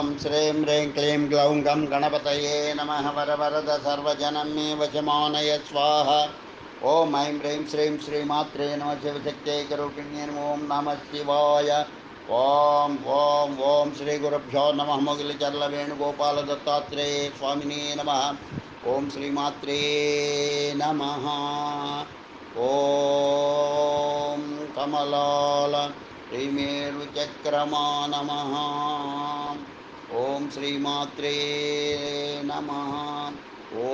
ॐ श्रीं ह्रीं क्लीं ग्लौं गं गणपतये नमः वरवरद सर्वजनं मे वशमानय स्वाहा। ॐ ऐं ह्रीं श्रीं श्रीमात्रे नमः शिवशक्त्यै करूपिण्ये ॐ नमः शिवाय। ॐ ॐ ॐ श्रीगुरुभ्यो नमः मोगिलचर्लवेणुगोपालदत्तात्रेये स्वामिने नमः। ॐ श्रीमात्रे नमः। ॐ कमलाल श्रीमेरुचक्रमा नमः ॐ श्रीमात्रे नमः। ॐ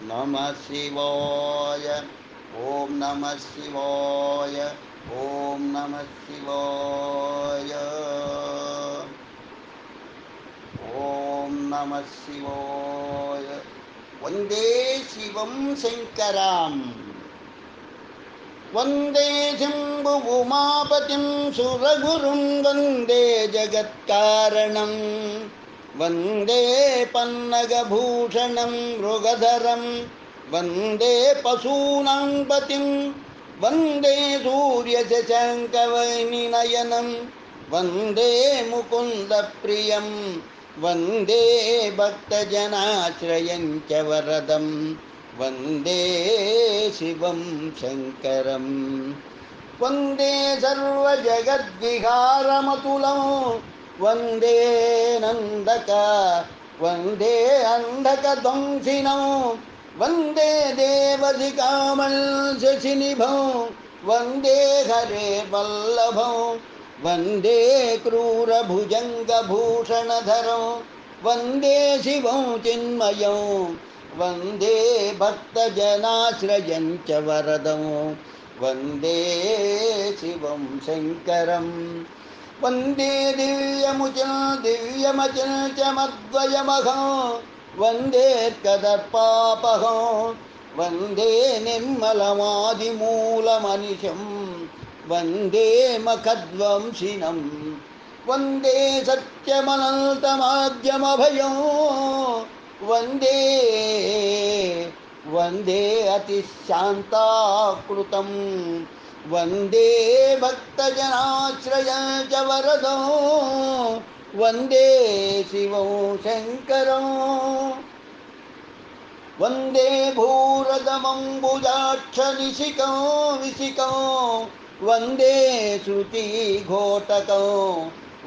नमः शिवाय। ॐ नमः शिवाय। ॐ नमः शिवाय। ॐ नमः शिवाय। वंदे शिवं शङ्कराम्। वंदे शम्भुभुमापतिं सुरगुरुं वंदे जगत्कारणं, वंदे पन्नगभूषणं मृगधरं वंदे पशूनां पतिं, वंदे सूर्यशशाङ्कवैनिनयनं वंदे मुकुन्दप्रियं, वंदे भक्तजनाश्रयं च वरदम्। वंदे शिवं शङ्करं वंदे सर्वजगद्विहारमतुलं वंदे नन्दक, वंदे अन्धकध्वंसिनौ वंदे देवधिकामल्शशिनिभौ वंदे हरे वल्लभौ। वंदे क्रूरभुजङ्गभूषणधरौ। वंदे शिवं चिन्मयौ। वंदे भक्तजनाश्रयं च वरदं। वंदे शिवं शङ्करं। वंदे दिव्यमुचल दिव्यमचल च वंदे कदर्पापहं वंदे निर्मलमादिमूलमनिशं वंदे मखद्वंशिनं। वंदे सत्यमनन्तमाद्यमभयम्। वंदे वंदे अतिशान्ताकृतं वंदे भक्तजनाश्रय च वरदो वंदे शिवं शङ्करं। वंदे भूरदमम्बुजाक्षनिशिकं विशिकं वंदे श्रुतिघोटकं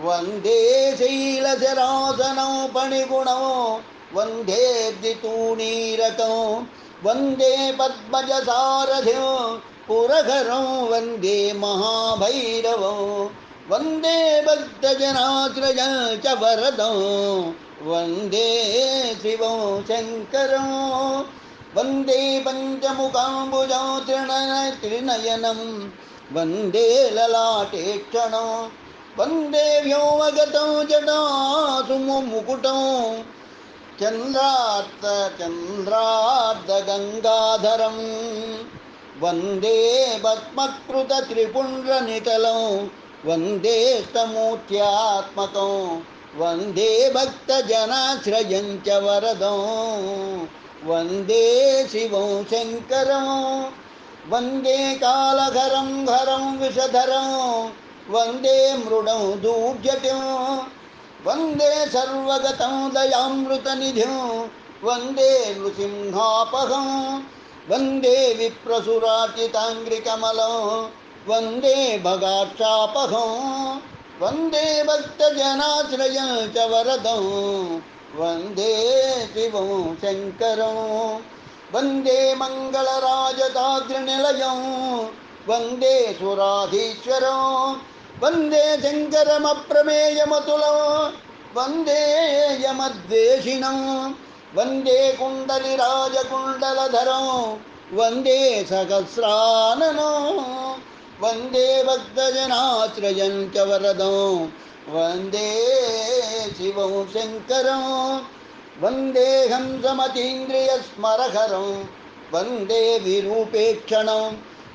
वंदे शैलशरासनं पणिगुणौ द्वितूणीरकं वंदे पद्मजसारथिं पुरघरं वंदे महाभैरवं, वंदे भक्तजनाश्रय च वरदं, वंदे शिवं शङ्करं, वंदे पञ्चमुखाम्बुजं त्रिणय त्रिनयनं, वंदे ललाटेक्षणं, वंदे व्योमगतं जटासुमुकुटं चन्द्रार्थ चन्द्रार्धगङ्गाधरं वंदे पद्मकृतत्रिपुण्ड्रनिटलं वंदे स्तमूर्त्यात्मकं, वंदे भक्तजनाश्रयं च वरदं, वंदे शिवं शङ्करं, वंदे कालघरं घरं विषधरं, वंदे मृडं वंदे सर्वगतं दयामृतनिधिं वंदे नृसिंहापहं वंदे विप्रसुरार्चिताङ्घ्रिकमलं वंदे भगाक्षापहं वंदे भक्तजनाश्रय च वरदं वंदे शिवं शङ्करं वंदे मङ्गलराजताद्रिनिलयं वंदे सुराधीश्वरं वंदे शङ्करमप्रमेयमतुलं वंदे यमद्वेषिणं वंदे कुण्डलिराजकुण्डलधरं वंदे सहस्राननं वंदे भक्तजनाश्रयं च वरदं वंदे शिवं शङ्करं वंदे हंसमतीन्द्रियस्मरहरं वंदे विरूपेक्षणं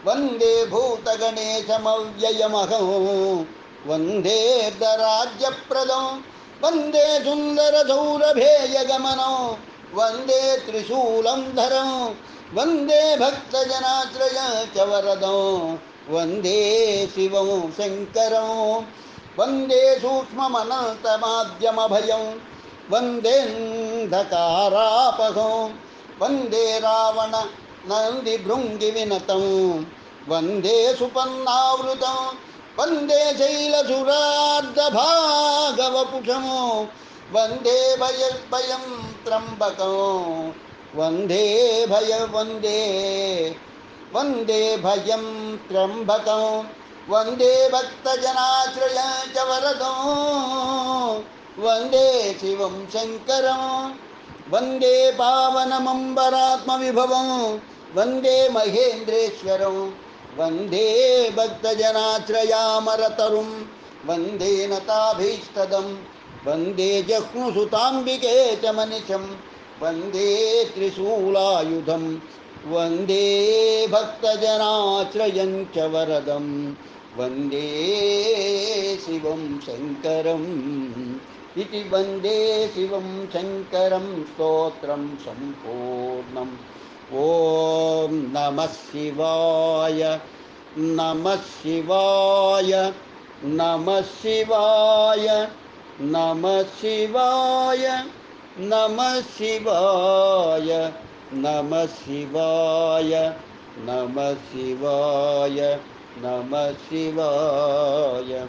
वंदे भूतगणेशमव्ययमहं। वंदे राज्यप्रदं वंदे सुन्दरसौरभेयगमनं। वंदे त्रिशूलं धरं। वंदे भक्तजनाश्रय च वरदं। वंदे शिवं शङ्करं। वंदे सूक्ष्ममनन्तमाद्यमभयं। वन्देऽन्धकारापहं वंदे रावण नन्दिभृङ्गिविनतं वंदे सुपन्नावृतं वंदे शैलसुरार्धभागवपुषमो। वंदे भयभयं त्र्यम्बकं वंदे भय वंदे वंदे भयं त्र्यम्बकं वंदे भक्तजनाश्रय च वरदो वंदे शिवं शङ्करं वंदे पावनमम्बरात्मविभवं वंदे महेन्द्रेश्वरं वंदे भक्तजनाश्रयामरतरुं वंदे नताभीष्टदं वंदे जह्नुसुताम्बिके च मनिशं वंदे त्रिशूलायुधं वंदे भक्तजनाश्रयं च वरदं वंदे शिवं शङ्करम् इति वन्दे शिवं शङ्करं स्तोत्रं सम्पूर्णम्। ॐ नमः शिवाय नमः शिवाय नमः शिवाय नमः शिवाय नमः शिवाय नमः शिवाय नमः शिवाय नमः शिवाय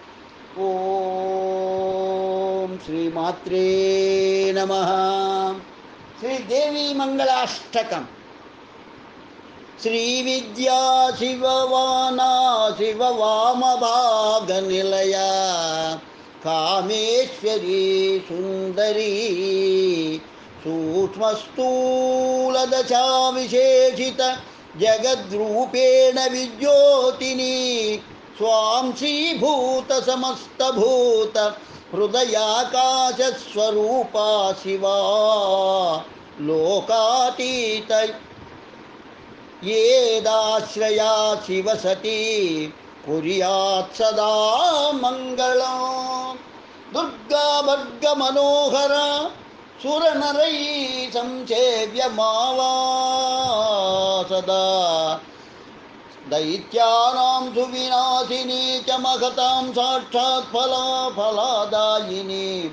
श्रीमात्रे नमः। श्रीदेवी मङ्गलाष्टकम् श्रीविद्या शिववाना शिववामभागनिलया। कामेश्वरी सुन्दरी। सूक्ष्मस्थूलदशा विशेषित जगद्रूपेण विज्योतिनी। स्वांशीभूतसमस्तभूत हृदयाकाशस्वरूपा शिवा लोकातीत। येदाश्रया शिवसती कुर्यात् सदा मङ्गलम् दुर्गा भर्गमनोहर सुरनरै संसेव्यमावा सदा दैत्यानां सुविनाशिनी च महतां साक्षात् फला फलादायिनी।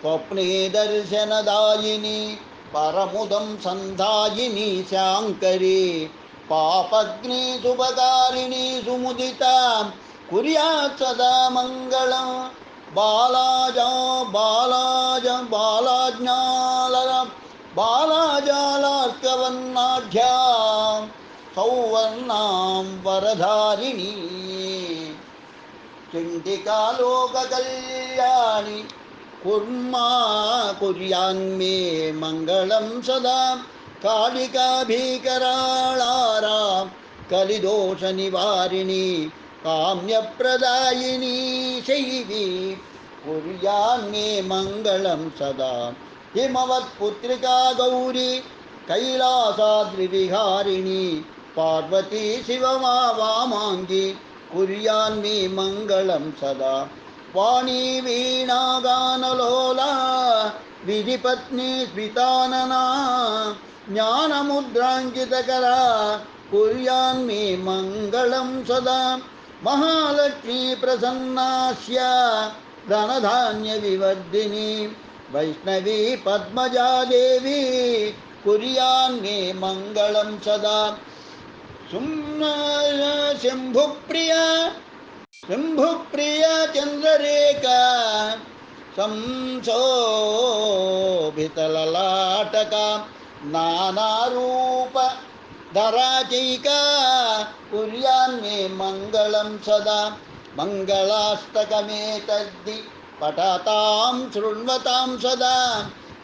स्वप्ने दर्शनदायिनी, परमुदं सन्धायिनी शाङ्करी। पापग्नि शुभकारिणी सुमुदिता कुर्यात् सदा मङ्गलम् बालाजा, बालाज, बालाज्ञालर, बालाजालार्कवन्नाढ्या। सौवर्णां वरधारिणी। चिण्डिकालोककल्याणि, कुर्मा कुर्यान्मे मङ्गलं सदा। कालिकाभीकराळारा, कलिदोषनिवारिणी, काम्यप्रदायिनी शैवी। कुर्यान्मे मङ्गलं सदा। हिमवत्पुत्रिका गौरी, कैलासाद्रिविहारिणी पार्वती शिवमा वामाङ्गी कुर्यान्मे मङ्गलं सदा वाणी वीणागानलोला विधिपत्नी स्मितानना ज्ञानमुद्राङ्कितकरा कुर्यान्मे मङ्गलं सदा। महालक्ष्मी प्रसन्नास्य धनधान्यविवर्धिनी वैष्णवी पद्मजा देवी कुर्यान्मे मङ्गलं सदा। सुम्न शम्भुप्रिया शम्भुप्रिया चन्द्ररेखा संशोभितललाटका, नानारूप धराचैका कुर्यान्मे मङ्गलं सदा मङ्गलाष्टकमेतद्धि पठतां, शृण्वतां सदा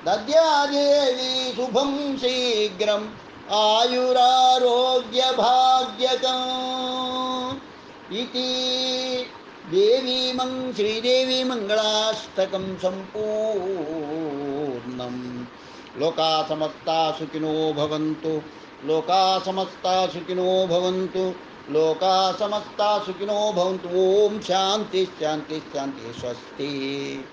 दद्यादेवी शुभं शीघ्रम् आयुरारोग्यभाग्यकम् इति देवी मङ् श्रीदेवी मङ्गलाष्टकं सम्पूर्णम् लोका समस्ता सुखिनो भवन्तु लोका समस्ता सुखिनो भवन्तु। लोका समस्ता सुखिनो भवन्तु शान्ति शान्ति, स्वस्ति।